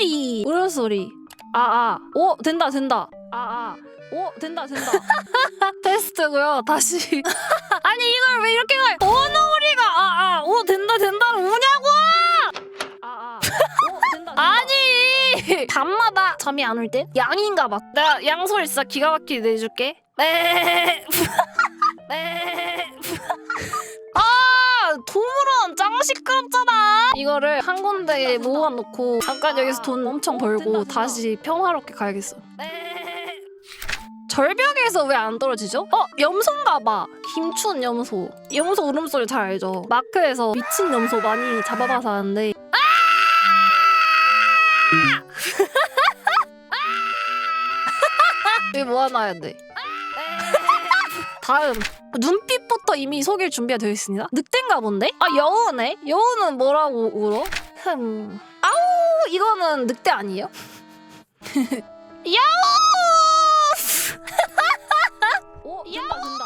울음소리. 울음 소리. 아아. 오 된다 된다. 아아. 오 된다 된다. 테스트고요 다시. 아니 이걸 왜 이렇게 가 어느 우리가? 아아. 오 된다 된다. 우냐고! 아아. 오 된다 된다. 아니. 밤마다 잠이 안올땐 양인가 봐. 내가 양 소리 진짜 기가 막히게 내줄게. 네. 네. 아 도물원 짱 시끄럽잖아 이거를 한 군데에 모아놓고 잠깐 여기서 돈 엄청 벌고 다시 평화롭게 가야겠어. 절벽에서 왜 안 떨어지죠? 어 염소인가 봐. 김춘 염소. 염소 울음소리 잘 알죠? 마크에서 미친 염소 많이 잡아봐서 아는데. 여기 모아놔야 돼 다음 눈빛부터 이미 속일 준비가 되어 있습니다. 늑대인가 본데? 아 여우네? 여우는 뭐라고 울어? 흠. 아우 이거는 늑대 아니에요? 여우! 오, 야! 빠진다.